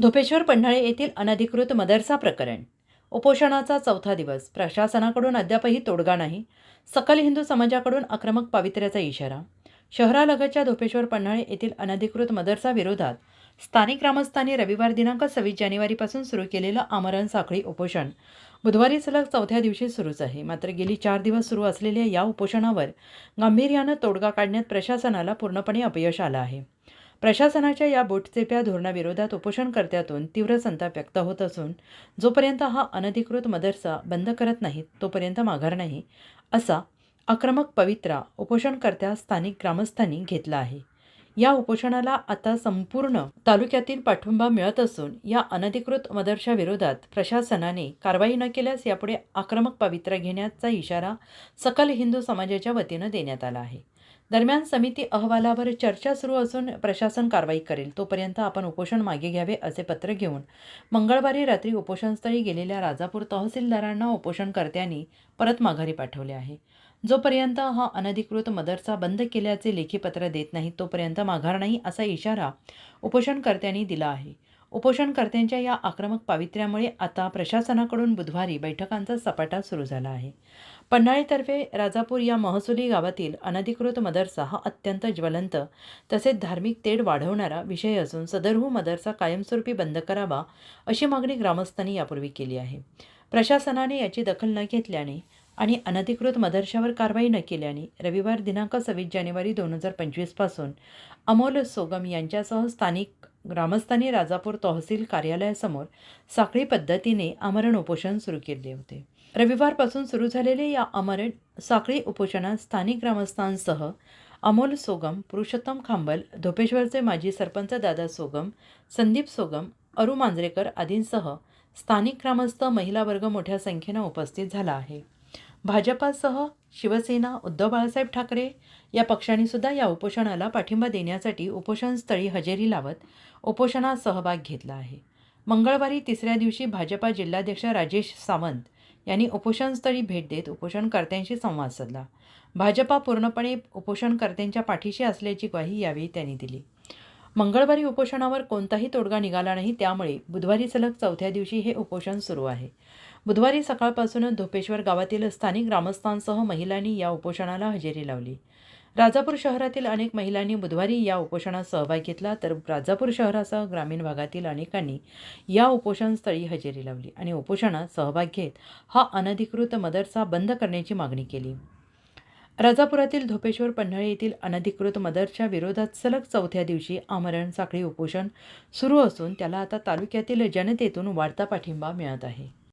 धोपेश्वर पन्हाळे येथील अनधिकृत मदरसा प्रकरण. उपोषणाचा चौथा दिवस. प्रशासनाकडून अद्यापही तोडगा नाही. सकल हिंदू समाजाकडून आक्रमक पावित्र्याचा इशारा. शहरालगतच्या धोपेश्वर पन्हाळे येथील अनधिकृत मदरसा विरोधात स्थानिक ग्रामस्थांनी रविवार दिनांक सव्वीस जानेवारीपासून सुरू केलेलं आमरण साखळी उपोषण बुधवारी सलग चौथ्या दिवशी सुरूच आहे. मात्र गेली चार दिवस सुरू असलेल्या या उपोषणावर गांभीर्यानं तोडगा काढण्यात प्रशासनाला पूर्णपणे अपयश आलं आहे. प्रशासनाच्या या बोटचेप्या धोरणाविरोधात उपोषणकर्त्यातून तीव्र संताप व्यक्त होत असून जोपर्यंत हा अनधिकृत मदरसा बंद करत नाहीत तोपर्यंत माघार नाही असा आक्रमक पवित्रा उपोषणकर्त्या स्थानिक ग्रामस्थांनी घेतला आहे. या उपोषणाला आता संपूर्ण तालुक्यातील पाठिंबा मिळत असून या अनधिकृत मदरशाविरोधात प्रशासनाने कारवाई न केल्यास यापुढे आक्रमक पवित्रा घेण्याचा इशारा सकल हिंदू समाजाच्या वतीनं देण्यात आला आहे. दरम्यान समिती अहवालावर चर्चा सुरू असून प्रशासन कारवाई करेल तोपर्यंत आपण उपोषण मागे घ्यावे असे पत्र घेऊन मंगळवारी रात्री उपोषणस्थळी गेलेल्या राजापूर तहसीलदारांना उपोषणकर्त्यांनी परत माघारी पाठवले आहे. जोपर्यंत हा अनधिकृत मदरसा बंद केल्याचे लेखी पत्र देत नाही तोपर्यंत माघार नाही असा इशारा उपोषणकर्त्यांनी दिला आहे. उपोषणकर्त्यांच्या या आक्रमक पावित्र्यामुळे आता प्रशासनाकडून बुधवारी बैठकांचा सपाटा सुरू झाला आहे. पन्हाळीतर्फे राजापूर या महसुली गावातील अनधिकृत मदरसा हा अत्यंत ज्वलंत तसेच धार्मिक तेढ वाढवणारा विषय असून सदरहू मदरसा कायमस्वरूपी बंद करावा अशी मागणी ग्रामस्थांनी यापूर्वी केली आहे. प्रशासनाने याची दखल न घेतल्याने आणि अनधिकृत मदरशावर कारवाई न केल्याने रविवार दिनांक सव्वीस जानेवारी दोन हजार पंचवीसपासून अमोल सोगम यांच्यासह स्थानिक ग्रामस्थांनी राजापूर तहसील कार्यालयासमोर साखळी पद्धतीने आमरण उपोषण सुरू केले होते. रविवारपासून सुरू झालेले या आमरण साखळी उपोषणात स्थानिक ग्रामस्थांसह अमोल सोगम पुरुषोत्तम खांबल धोपेश्वरचे माजी सरपंच दादा सोगम संदीप सोगम अरू मांजरेकर आदींसह स्थानिक ग्रामस्थ महिला वर्ग मोठ्या संख्येनं उपस्थित झाला आहे. भाजपासह शिवसेना उद्धव बाळासाहेब ठाकरे या पक्षांनी सुद्धा या उपोषणाला पाठिंबा देण्यासाठी उपोषणस्थळी हजेरी लावत उपोषणात सहभाग घेतला आहे. मंगळवारी तिसऱ्या दिवशी भाजपा जिल्हाध्यक्ष राजेश सावंत यांनी उपोषणस्थळी भेट देत उपोषणकर्त्यांशी संवाद साधला. भाजपा पूर्णपणे उपोषणकर्त्यांच्या पाठीशी असल्याची ग्वाही यावेळी त्यांनी दिली. मंगळवारी उपोषणावर कोणताही तोडगा निघाला नाही त्यामुळे बुधवारी सलग चौथ्या दिवशी हे उपोषण सुरू आहे. बुधवारी सकाळपासूनच धोपेश्वर गावातील स्थानिक ग्रामस्थांसह महिलांनी या उपोषणाला हजेरी लावली. राजापूर शहरातील अनेक महिलांनी बुधवारी या उपोषणात सहभाग घेतला तर राजापूर शहरासह ग्रामीण भागातील अनेकांनी या उपोषणस्थळी हजेरी लावली आणि उपोषणात सहभाग घेत हा अनधिकृत मदरसा बंद करण्याची मागणी केली. राजापुरातील धोपेश्वर पन्हाळे येथील अनधिकृत मदरच्या विरोधात सलग चौथ्या दिवशी आमरण साखळी उपोषण सुरू असून त्याला आता तालुक्यातील जनतेतून वाढता पाठिंबा मिळत आहे.